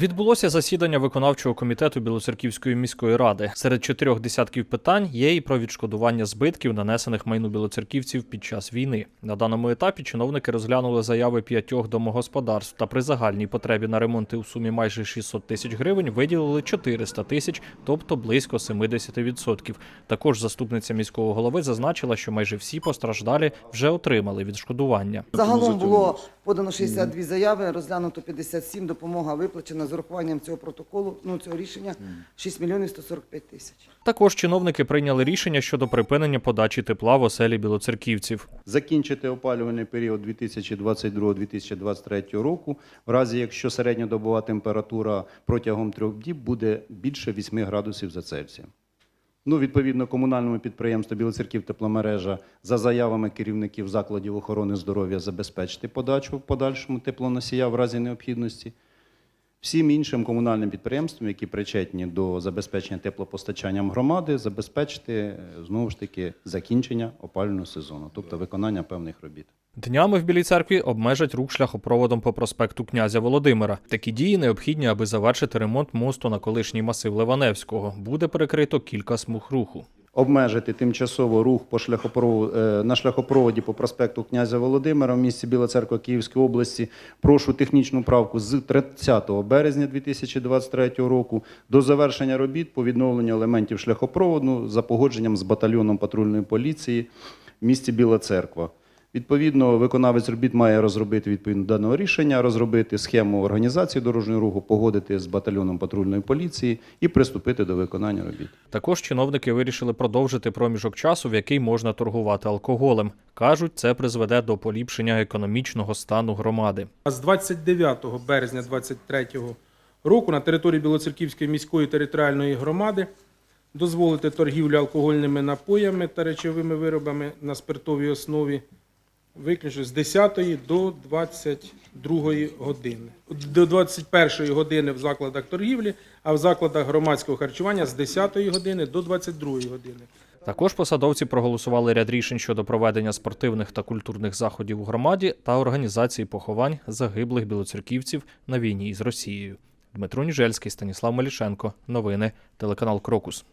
Відбулося засідання виконавчого комітету Білоцерківської міської ради. Серед чотирьох десятків питань є і про відшкодування збитків, нанесених майну білоцерківців під час війни. На даному етапі чиновники розглянули заяви п'ятьох домогосподарств та при загальній потребі на ремонти у сумі майже 600 тисяч гривень виділили 400 тисяч, тобто близько 70%. Також заступниця міського голови зазначила, що майже всі постраждалі вже отримали відшкодування. Загалом було подано 62 заяви, розглянуто 57, допомога виплачена з урахуванням цього протоколу, ну цього рішення 6 мільйонів 145 тисяч. Також чиновники прийняли рішення щодо припинення подачі тепла в оселі білоцерківців. закінчити опалювальний період 2022-2023 року, в разі якщо середньодобова температура протягом трьох діб буде більше 8 градусів за Цельсієм. Ну, відповідно, комунальному підприємству Білоцерків тепломережа за заявами керівників закладів охорони здоров'я забезпечити подачу в подальшому теплоносія в разі необхідності. Всім іншим комунальним підприємствам, які причетні до забезпечення теплопостачанням громади, забезпечити е, знову ж таки закінчення опалювального сезону, тобто виконання певних робіт. Днями в Білій церкві обмежать рух шляхопроводом по проспекту князя Володимира. Такі дії необхідні, аби завершити ремонт мосту на колишній масив Ливаневського. Буде перекрито кілька смуг руху. Обмежити тимчасово рух по шляхопроводу, на шляхопроводі по проспекту князя Володимира в місті Біла Церква Київської області. Прошу технічну правку з 30 березня 2023 року до завершення робіт по відновленню елементів шляхопроводу за погодженням з батальйоном патрульної поліції в місті Біла Церква. Відповідно, виконавець робіт має розробити відповідно даного рішення, розробити схему організації дорожнього руху, погодити з батальйоном патрульної поліції і приступити до виконання робіт. Також чиновники вирішили продовжити проміжок часу, в який можна торгувати алкоголем. кажуть, це призведе до поліпшення економічного стану громади. А З 29 березня 2023 року на території Білоцерківської міської територіальної громади дозволити торгівлю алкогольними напоями та речовими виробами на спиртовій основі виключно з 10 до 22 години. До 21 години в закладах торгівлі, а в закладах громадського харчування з 10 години до 22 години. Також посадовці проголосували ряд рішень щодо проведення спортивних та культурних заходів у громаді та організації поховань загиблих білоцерківців на війні із Росією. Дмитро Ніжельський, Станіслав Малішенко. Новини. Телеканал Крокус.